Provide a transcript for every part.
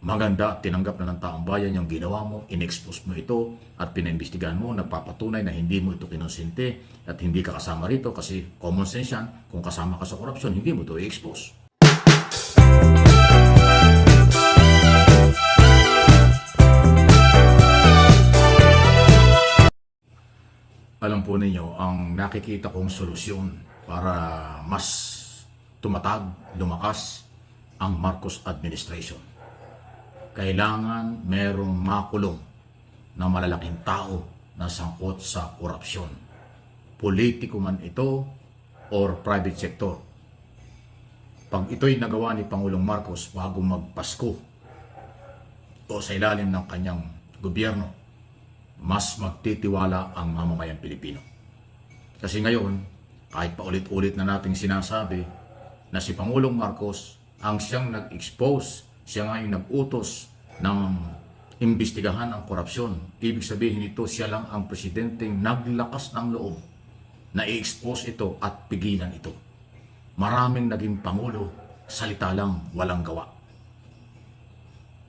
maganda tinanggap na ng taong bayan yung ginawa mo, in-expose mo ito at pinaimbestigahan mo, nagpapatunay na hindi mo ito kinonsente at hindi ka kasama rito kasi common sense yan, kung kasama ka sa korupsyon, hindi mo ito i-expose. Alam po ninyo, ang nakikita kong solusyon para mas tumatag, lumakas ang Marcos administration. Kailangan merong makulong na malalaking tao na sangkot sa korupsyon. Politiko man ito or private sector. Pag ito'y nagawa ni Pangulong Marcos bago magpasko o sa ilalim ng kanyang gobyerno, mas magtitiwala ang mamamayang Pilipino. Kasi ngayon, kahit paulit-ulit na nating sinasabi na si Pangulong Marcos ang siyang nag-expose, siya nga yung nag-utos ng imbestigahan ang korupsyon. Ibig sabihin nito, siya lang ang presidenteng naglakas ng loob na i-expose ito at pigilan ito. Maraming naging Pangulo, salita lang, walang gawa.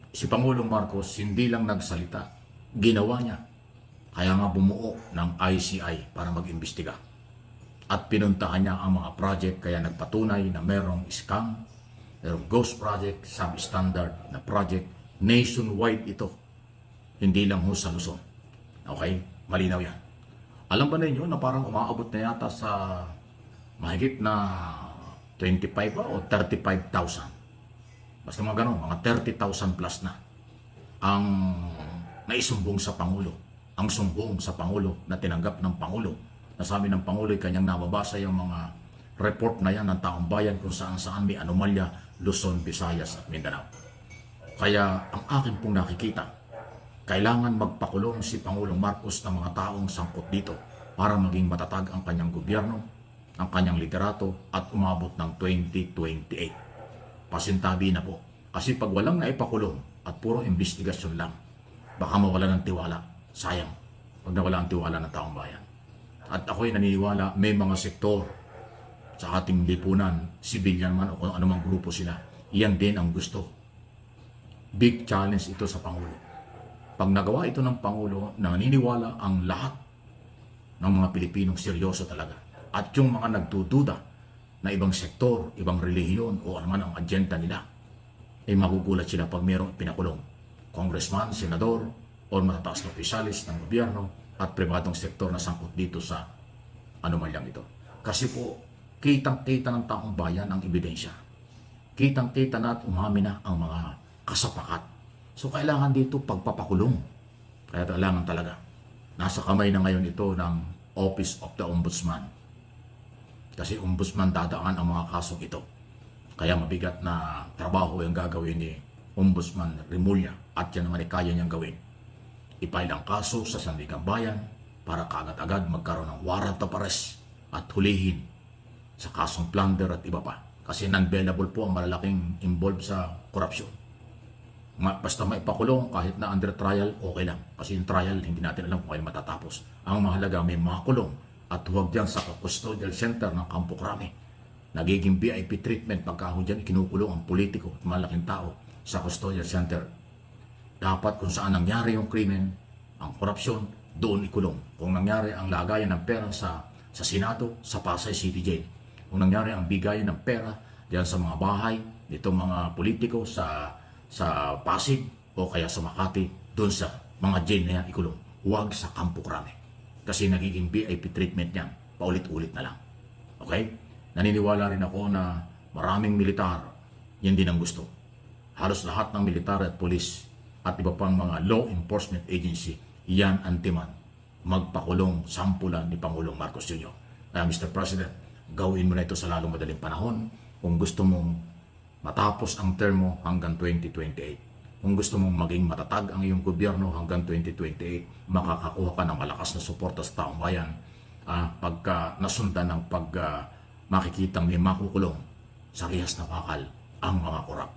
Si Pangulong Marcos hindi lang nagsalita, ginawa niya. Kaya nga bumuo ng ICI para mag-imbestiga. At pinuntahan niya ang mga project kaya nagpatunay na merong scam, merong ghost project, substandard na project. Nationwide ito. Hindi lang ho sa Luzon. Okay? Malinaw yan. Alam ba ninyo na parang umaabot na yata sa mahigit na 25 ba o 35,000? Basta mga ganun, mga 30,000 plus na ang naisumbong sa Pangulo. Ang sumbong sa Pangulo na tinanggap ng Pangulo. Nasabi ng Pangulo ay kanyang nababasa yung mga report na yan ng taong bayan kung saan saan may anomalya, Luzon, Visayas at Mindanao. Kaya ang akin pong nakikita, kailangan magpakulong si Pangulong Marcos ng mga taong sangkot dito para maging matatag ang kanyang gobyerno, ang kanyang liderato at umabot ng 2028 pasintabi na po. Kasi pag walang naipakulong at puro investigasyon lang, baka mawala ng tiwala. Sayang. Pag nawala ang tiwala ng taong bayan. At ako'y naniniwala may mga sektor sa ating lipunan, civilian man o kung anumang grupo sila, yan din ang gusto. Big challenge ito sa Pangulo. Pag nagawa ito ng Pangulo, naniniwala ang lahat ng mga Pilipinong seryoso talaga. At yung mga nagdududa na ibang sektor, ibang relihiyon o anuman ang agenda nila, ay magugulat sila pag mayroong pinakulong. Congressman, senador, o matataas na opisyalis ng gobyerno at pribadong sektor na sangkot dito sa anomalyang ito. Kasi po, kitang-kita ng taong bayan ang ebidensya. Kitang-kita na at umamin na ang mga kasapakat. So kailangan dito pagpapakulong. Kaya kailangan talaga. Nasa kamay na ngayon ito ng Office of the Ombudsman. Kasi ombudsman dadaan ang mga kasong ito. Kaya mabigat na trabaho yung gagawin ni Ombudsman Remulla at yan naman ay kaya niyang gawin. Ipail ang kaso sa Sandigang Bayan para kaagad-agad magkaroon ng warrant of arrest at hulihin sa kasong plunder at iba pa. Kasi non-bailable po ang malalaking involved sa korupsyon. Basta maipakulong kahit na under trial, okay lang. Kasi yung trial, hindi natin alam kung kailan matatapos. Ang mahalaga, may makulong at huwag dyan sa custodial center ng Campo Crame. Nagiging VIP treatment pagka ho dyan ikinukulong ang politiko at malaking tao sa custodial center. Dapat kung saan nangyari yung krimen, ang korupsyon, doon ikulong. Kung nangyari ang lagayan ng pera sa sa Senado, sa Pasay City Jail. Kung nangyari ang bigayan ng pera diyan sa mga bahay, nitong mga politiko sa sa Pasig o kaya sa Makati, doon sa mga jail na yan ikulong. Huwag sa Campo Crame. Kasi nagiging VIP treatment niyan, paulit-ulit na lang. Okay? Naniniwala rin ako na maraming militar, yan din ang gusto. Halos lahat ng militar at polis at iba pang mga law enforcement agency, yan ang demand. Magpakulong sampulan ni Pangulong Marcos Jr. Kaya Mr. President, gawin mo na ito sa lalong madaling panahon kung gusto mong matapos ang term hanggang 2028. Kung gusto mong maging matatag ang iyong gobyerno hanggang 2028, makakakuha ka ng malakas na suporta sa taong bayan ah, pagka nasundan ng pag ah, makikitang may makukulong sa rihas na bakal ang mga korap.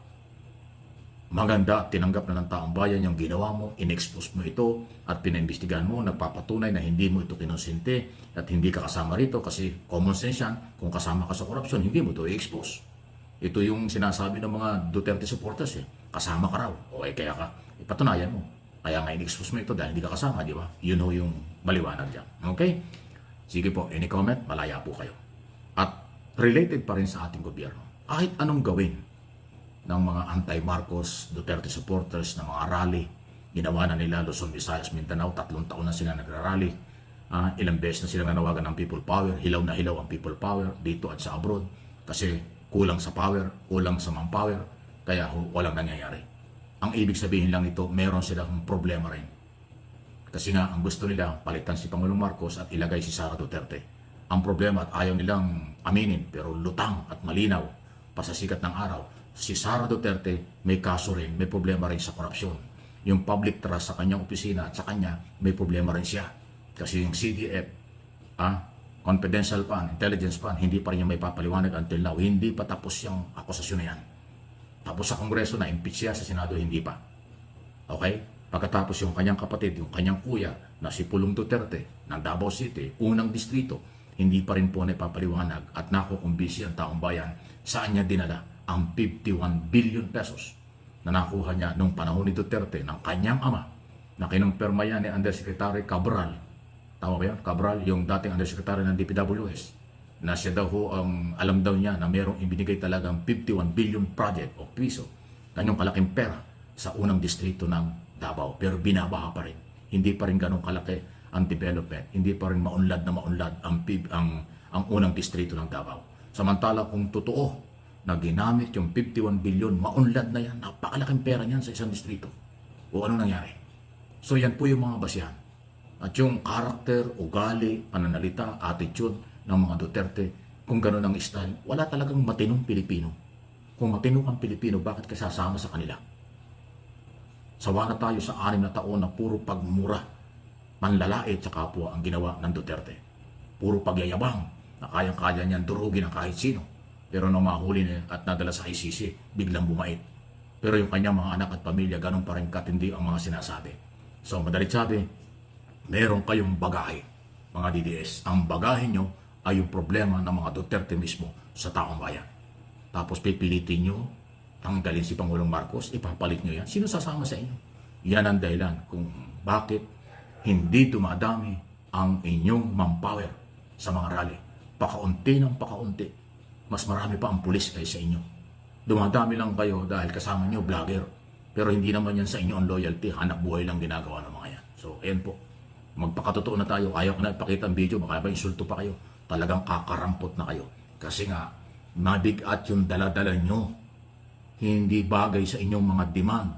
Maganda at tinanggap na ng taong bayan yung ginawa mo, in-expose mo ito at pinaimbestigahan mo, nagpapatunay na hindi mo ito kinonsente at hindi ka kasama rito kasi common sense yan, kung kasama ka sa korupsyon, hindi mo ito i-expose. Ito yung sinasabi ng mga Duterte supporters eh. kasama ka raw. O eh, kaya ka, ipatunayan mo. Kaya nga in-expose mo ito dahil hindi ka kasama, di ba? You know yung maliwanag dyan. Okay? Sige po, any comment, malaya po kayo. At related pa rin sa ating gobyerno. Kahit anong gawin ng mga anti-Marcos, Duterte supporters, ng mga rally, ginawa na nila Luzon, Visayas, Mindanao, tatlong taon na sila nagrarally. Ah, ilang beses na sila nanawagan ng people power, hilaw na hilaw ang people power dito at sa abroad kasi kulang sa power, kulang sa manpower, kaya walang nangyayari. Ang ibig sabihin lang nito, meron silang problema rin. Kasi nga, ang gusto nila, palitan si Pangulong Marcos at ilagay si Sara Duterte. Ang problema at ayaw nilang aminin, pero lutang at malinaw, pasasikat ng araw, si Sara Duterte may kaso rin, may problema rin sa korupsyon. Yung public trust sa kanyang opisina at sa kanya, may problema rin siya. Kasi yung CDF, ah, confidential fund, intelligence fund, hindi pa rin niya may papaliwanag until now. Hindi pa tapos yung akusasyon na yan. Tapos sa Kongreso na impeach siya, sa Senado hindi pa. Okay? Pagkatapos yung kanyang kapatid, yung kanyang kuya na si Pulong Duterte ng Davao City, unang distrito, hindi pa rin po na ipapaliwanag at nakukumbisi ang taong bayan saan niya dinala ang 51 billion pesos na nakuha niya nung panahon ni Duterte ng kanyang ama na kinumpirma yan ni Undersecretary Cabral. Tama ba yan? Cabral, yung dating Undersecretary ng DPWS na siya daw ho ang alam daw niya na merong ibinigay talagang 51 billion project o piso ganyong kalaking pera sa unang distrito ng Davao pero binabaha pa rin hindi pa rin ganong kalaki ang development hindi pa rin maunlad na maunlad ang ang ang unang distrito ng Davao samantala kung totoo na ginamit yung 51 billion maunlad na yan napakalaking pera niyan sa isang distrito o ano nangyari so yan po yung mga basihan at yung karakter, ugali, pananalita, attitude ng mga Duterte, kung gano'n ang style, wala talagang matinong Pilipino. Kung matino ang Pilipino, bakit ka sasama sa kanila? Sawa na tayo sa anim na taon na puro pagmura, panlalait sa kapwa ang ginawa ng Duterte. Puro pagyayabang na kayang-kaya niyan durugin ang kahit sino. Pero nung mahuli niya at nadala sa ICC, biglang bumait. Pero yung kanyang mga anak at pamilya, ganun pa rin katindi ang mga sinasabi. So, madalit sabi, meron kayong bagahe, mga DDS. Ang bagahe nyo ay yung problema ng mga Duterte mismo sa taong bayan. Tapos pipilitin nyo, tanggalin si Pangulong Marcos, ipapalit nyo yan. Sino sasama sa inyo? Yan ang dahilan kung bakit hindi dumadami ang inyong manpower sa mga rally. Pakaunti ng pakaunti. Mas marami pa ang pulis kaysa inyo. Dumadami lang kayo dahil kasama nyo vlogger. Pero hindi naman yan sa inyo ang loyalty. Hanap buhay lang ginagawa ng mga yan. So, ayan po magpakatotoo na tayo. Ayaw ko na ipakita ang video, baka ba insulto pa kayo. Talagang kakarampot na kayo. Kasi nga, mabigat yung daladala nyo. Hindi bagay sa inyong mga demand.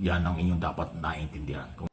Yan ang inyong dapat naintindihan. Kung